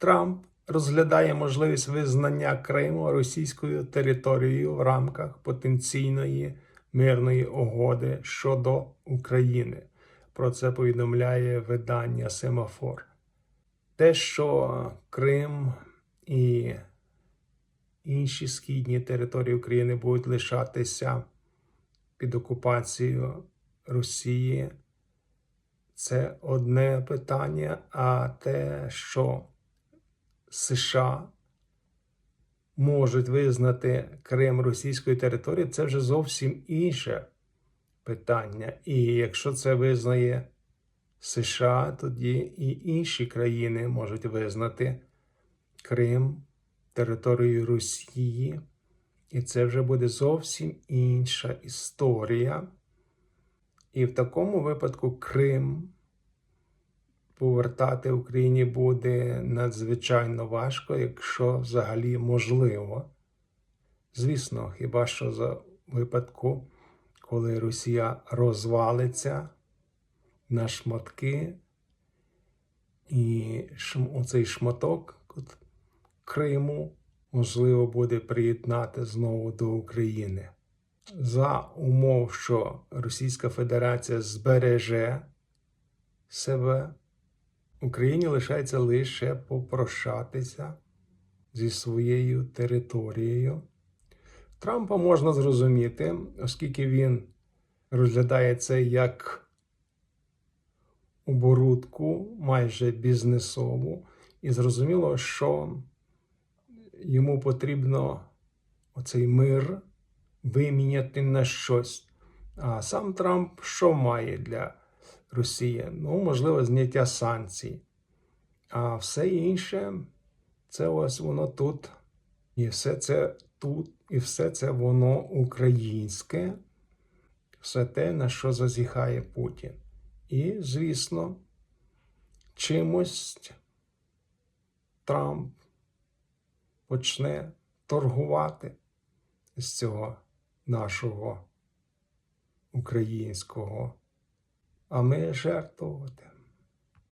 Трамп розглядає можливість визнання Криму російською територією в рамках потенційної мирної угоди щодо України. Про це повідомляє видання Семафор. Те, що Крим і інші східні території України будуть лишатися під окупацією Росії, це одне питання, а те, що США можуть визнати Крим російською територією, це вже зовсім інше питання. І якщо це визнає США, тоді і інші країни можуть визнати Крим територією Росії. І це вже буде зовсім інша історія. І в такому випадку Крим повертати Україні буде надзвичайно важко, якщо взагалі можливо. Звісно, хіба що за випадку, коли Росія розвалиться на шматки, і оцей шматок Криму можливо буде приєднати знову до України. За умов, що Російська Федерація збереже себе, Україні лишається лише попрощатися зі своєю територією. Трампа можна зрозуміти, оскільки він розглядає це як оборудку майже бізнесову, і зрозуміло, що йому потрібно оцей мир виміняти на щось. А сам Трамп що має для Росії? Ну, можливо, зняття санкцій. А все інше це ось воно тут. І все це тут, і все це воно українське, все те, на що зазіхає Путін. І, звісно, чимось Трамп почне торгувати з цього нашого українського, а ми жертвувати.